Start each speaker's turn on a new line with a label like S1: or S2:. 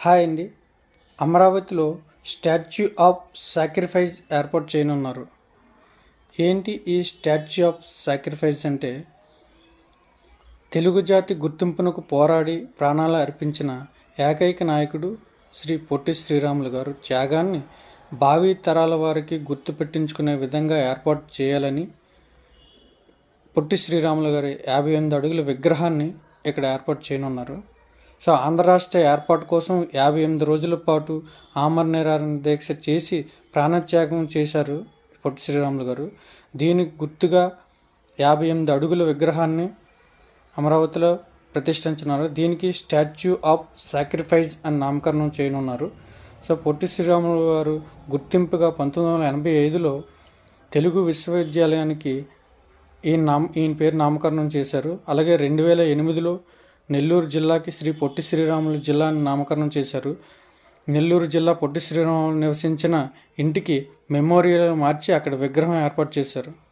S1: Hi అండి. అమరావతిలో statue of sacrifice ఏర్పాటు చేయనున్నారు. ఏంటి ఈ స్టాచ్యూ ఆఫ్ సాక్రిఫైస్ అంటే? తెలుగు జాతి గుర్తింపునకు పోరాడి ప్రాణాలు అర్పించిన ఏకైక నాయకుడు శ్రీ పొట్టి శ్రీరాములు గారు త్యాగాన్ని భావి తరాల వారికి గుర్తు పెట్టించుకునే విధంగా ఏర్పాటు చేయాలని పొట్టి శ్రీరాములు గారి యాభై ఎనిమిది అడుగుల విగ్రహాన్ని ఇక్కడ ఏర్పాటు చేయనున్నారు. సో ఆంధ్ర రాష్ట్ర ఏర్పాటు కోసం యాభై ఎనిమిది రోజుల పాటు ఆమర నిరారణ దీక్ష చేసి ప్రాణత్యాగం చేశారు పొట్టి శ్రీరాములు గారు. దీనికి గుర్తుగా యాభై ఎనిమిది అడుగుల విగ్రహాన్ని అమరావతిలో ప్రతిష్ఠించున్నారు దీనికి స్టాచ్యూ ఆఫ్ సాక్రిఫైస్ అని నామకరణం చేయనున్నారు. సో పొట్టి శ్రీరాములు గారు గుర్తింపుగా పంతొమ్మిది వందల ఎనభై ఐదులో తెలుగు విశ్వవిద్యాలయానికి ఈ నామ ఈయన పేరు నామకరణం చేశారు. అలాగే రెండు వేల ఎనిమిదిలో నెల్లూరు జిల్లాకి శ్రీ పొట్టి శ్రీరాములు జిల్లా అని నామకరణం చేశారు. నెల్లూరు జిల్లా పొట్టి శ్రీరాములు నివసించిన ఇంటికి మెమోరియల్ మార్చి అక్కడ విగ్రహం ఏర్పాటు చేశారు.